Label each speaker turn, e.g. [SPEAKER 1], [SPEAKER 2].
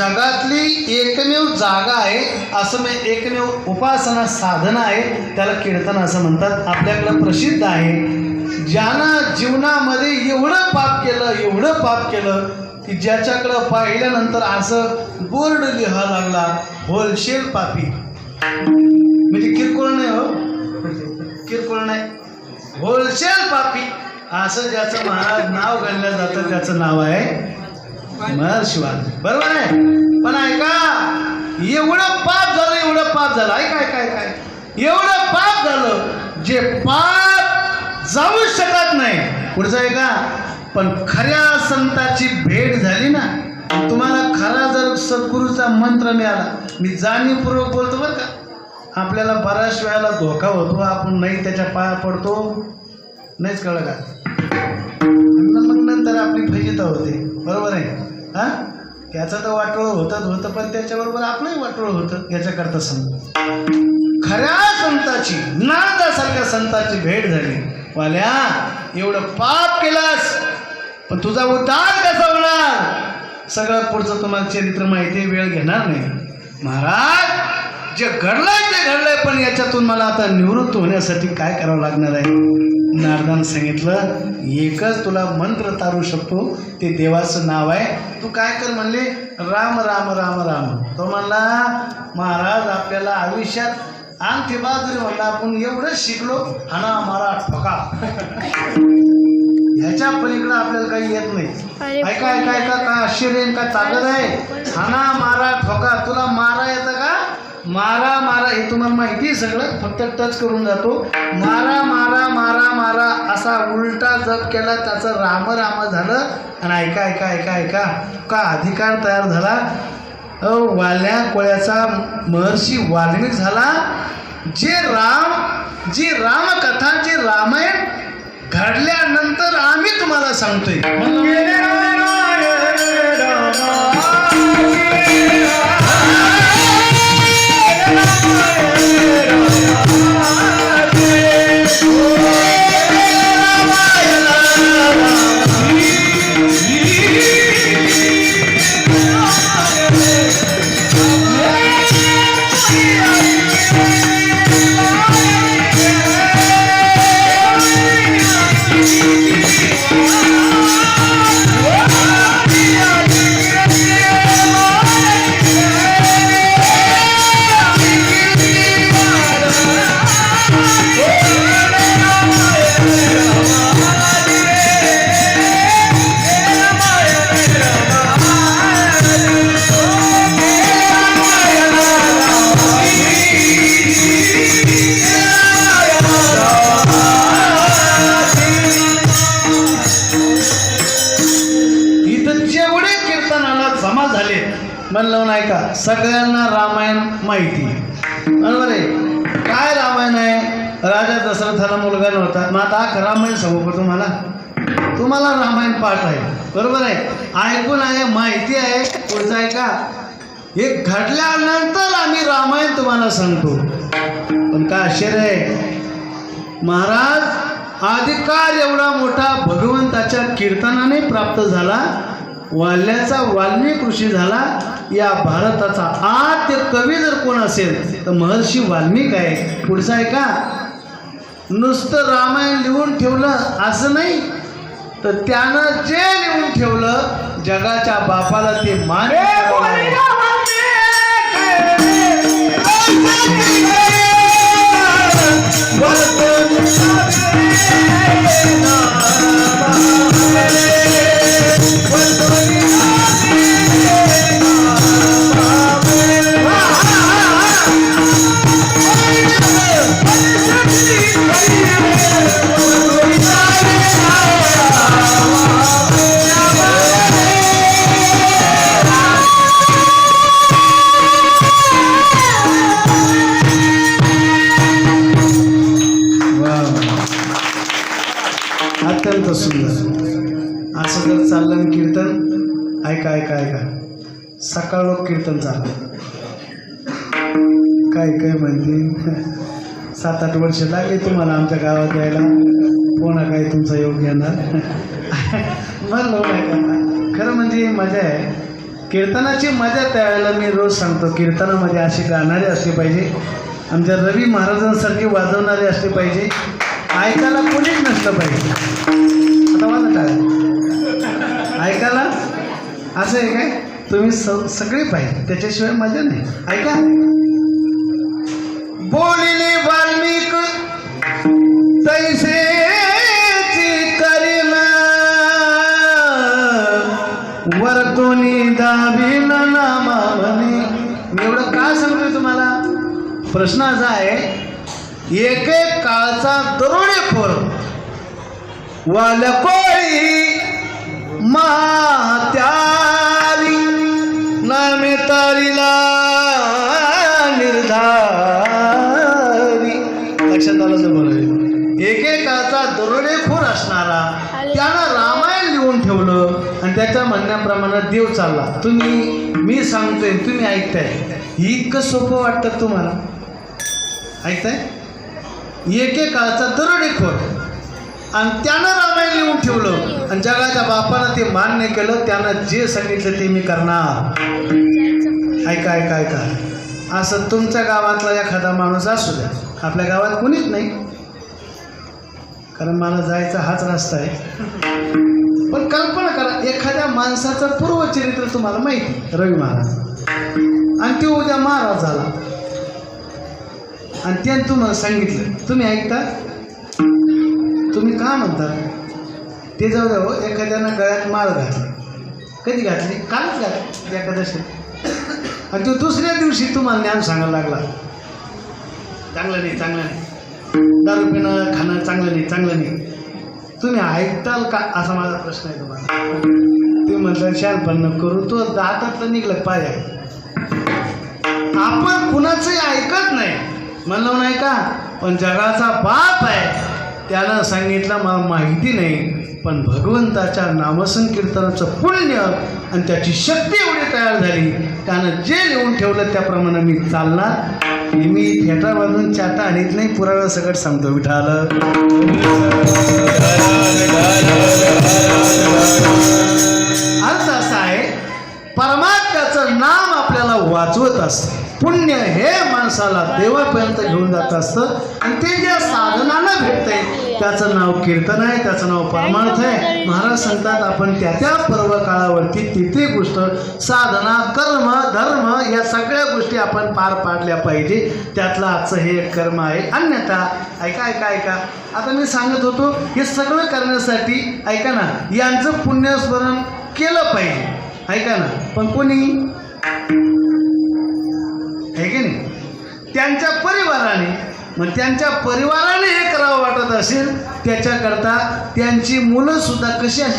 [SPEAKER 1] जगातली एकमेव जागा आहे असं मी एकमेव उपासना साधन आहे त्याला कीर्तन असं म्हणतात. आपल्याकडं प्रसिद्ध आहे. ज्यानं जीवनामध्ये एवढं पाप केलं एवढं पाप केलं की ज्याच्याकडं पाहिल्यानंतर असं बोर्ड लिहा लागला होलसेल पापी. म्हणजे किरकोळ नाही हो. किरकोळ नाही. होलसेल पापी. असं ज्याचं महाराज नाव घाललं जातं त्याचं नाव आहे शिवाय बरोबर आहे? पण ऐका एवढं पाप झालं एवढं पाप झालं. ऐका ऐका ऐका. एवढं पाप झालं जे पाप जाऊ शकत नाही. पुढचं आहे का? पण खऱ्या संताची भेट झाली ना तुम्हाला खरा जर सद्गुरूचा मंत्र मिळाला मी जाणीवपूर्वक बोलतो बरं का. आपल्याला बऱ्याच वेळेला धोका होतो आपण नाही त्याच्या पाया पडतो. नाहीच कळलं का? मग नंतर आपली फजिता होते. बरोबर आहे? हा? त्याचं तर वाटोळ होतच होतं पण त्याच्याबरोबर आपलंही वाटोळ होतं याच्याकरता संत खऱ्या संताची नादासारख्या संताची भेट झाली. वाल्या एवढं पाप केलास पण तुझा उद्धार कसा होणार? सगळं पुढचं तुम्हाला चरित्र माहिती वेळ घेणार नाही. महाराज जे घडलंय ते घडलंय पण याच्यातून मला आता निवृत्त होण्यासाठी काय करावं लागणार आहे? नारदान सांगितलं एकच तुला मंत्र तारू शकतो ते देवाचं नाव आहे. तू काय कर म्हणले? राम राम राम राम. तो म्हणला महाराज आपल्याला आयुष्यात अंगठी बाजरी म्हणला आपण एवढं शिकलो हाना मारा ठोका. ह्याच्या पलीकडे आपल्याला काही येत नाही. ऐका ऐका ऐका का आश्चर्य आहे, का ताकद आहे? हाना मारा ठोका तुला मारा येतं का? मारा मारा हे तुम्हाला माहिती आहे सगळं फक्त टच करून जातो मारा मारा मारा मारा असा उलटा जप केला त्याचं राम राम झालं आणि ऐका ऐका ऐका ऐका का अधिकार तयार झाला वाल्या कोळ्याचा महर्षी वाल्मिक झाला जे राम जी रामकथा जे रामायण घडल्यानंतर आम्ही तुम्हाला सांगतोय सगळ्यांना रामायण माहिती बरोबर आहे? काय रामायण आहे? राजा दशरथाला मुलगा नव्हता. मग आता रामायण सांगू तुम्हाला? तुम्हाला रामायण पाठ आहे. बरोबर आहे? ऐकून आहे माहिती आहे. पुढचं आहे का? हे घडल्यानंतर आम्ही रामायण तुम्हाला सांगतो. पण काय आश्चर्य आहे? महाराज अधिकार एवढा मोठा भगवंताच्या कीर्तनाने प्राप्त झाला वाल्याचा वाल्मिक ऋषी झाला या भारताचा आद्य कवी जर कोण असेल तर महर्षी वाल्मिक आहे पुढचं आहे का नुसतं रामायण लिहून ठेवलं असं नाही तर त्यानं जे लिहून ठेवलं जगाच्या बापाला ते मान अत्यंत सुंदर असं जर चाललं ना कीर्तन. ऐका ऐका ऐका. सकाळ लोक कीर्तन चाललं. काय काय म्हणते? सात आठ वर्ष लागले तुम्हाला आमच्या गावात यायला. कोणा काय तुमचा योग येणार म्हणलो नाही खरं म्हणजे मजा आहे. कीर्तनाची मजा त्यावेळेला मी रोज सांगतो. कीर्तनामध्ये असे गाणारे असले पाहिजे. आमच्या रवी महाराजांसारखे वाजवणारे असले पाहिजे. ऐकायला कोणीच नसलं पाहिजे आता माझं काय ऐकायला? असं आहे काय? तुम्ही स सगळे पाहिजे त्याच्याशिवाय मजा नाही. ऐका. बोलिले वाल्मिक तैसे करीना. वरतोनी दाबीन नामावनी मी एवढं का सांगतोय तुम्हाला? प्रश्न असा आहे एक एक काळचा दरोडेखोर वालकोळी मात्यारी नामे तारीला निर्धारी. लक्षात आलं तर एकेकाचा दरोडेखोर असणारा त्यानं रामायण लिहून ठेवलं आणि त्याच्या म्हणण्याप्रमाणे देव चालला. तुम्ही मी सांगतोय तुम्ही ऐकताय. इतकं सोपं वाटतं तुम्हाला? ऐकताय? एकेकाळचा दरडेखोर आणि त्यानं रामायण लिहून ठेवलं. आणि जगाच्या बापानं ते मान्य केलं त्यानं जे सांगितलं ते मी करणार. ऐका ऐका ऐका. असं तुमच्या गावातला एखादा माणूस असू द्या. आपल्या गावात कोणीच नाही. कारण मला जायचा हाच रस्ता आहे. पण कल्पना करा एखाद्या माणसाचं पूर्वचरित्र तुम्हाला माहिती. रवी महाराज. आणि ते उद्या महाराज झाला. आणि त्यानं तुम्हाला सांगितलं. तुम्ही ऐकता? तुम्ही का म्हणता? ते जाऊ द्या हो एखाद्यानं गळ्यात माळ घातली. कधी घातली? कालच घातली एकादशी. आणि तो दुसऱ्या दिवशी तुम्हाला ज्ञान सांगायला लागला. चांगलं नाही चांगलं नाही. दारू पिणं खाणं चांगलं नाही चांगलं नाही. तुम्ही ऐकताल का? असा माझा प्रश्न आहे तुम्हाला. तुम्ही म्हटलं शानपण करू तो दातातलं निघलं पाहिजे आपण कुणाचंही ऐकत नाही. म्हणलो नाही का? पण जगाचा बाप आहे. त्यानं सांगितलं मला माहिती नाही पण भगवंताच्या नामसंकीर्तनाचं पुण्य आणि त्याची शक्ती एवढी तयार झाली. त्यानं जे लिहून ठेवलं त्याप्रमाणे मी चालणार. मी थिएटरमधून चाटा आणत नाही पुराव्या सगळं सांगतो. विठाल अर्थ असा आहे परमात्म्याचं नाम आपल्याला वाचवत असतं. पुण्य हे माणसाला देवापर्यंत घेऊन जात असतं. आणि ते ज्या साधनाला भेटतंय त्याचं नाव कीर्तन आहे त्याचं नाव परमार्थ आहे. महाराज सांगतात आपण त्या त्या पर्व काळावरती तिथे गोष्ट साधना कर्म धर्म या सगळ्या गोष्टी आपण पार पाडल्या पाहिजे. त्यातलं आजचं हे एक कर्म आहे. अन्यथा ऐका ऐका ऐका. आता मी सांगत होतो हे सगळं करण्यासाठी ऐका ना यांचं पुण्यस्मरण केलं पाहिजे. ऐका ना पण कोणी त्यांच्या परिवाराने मग त्यांच्या परिवाराने हे करावं वाटत असेल त्याच्याकरता त्यांची मुलं सुद्धा कशी असली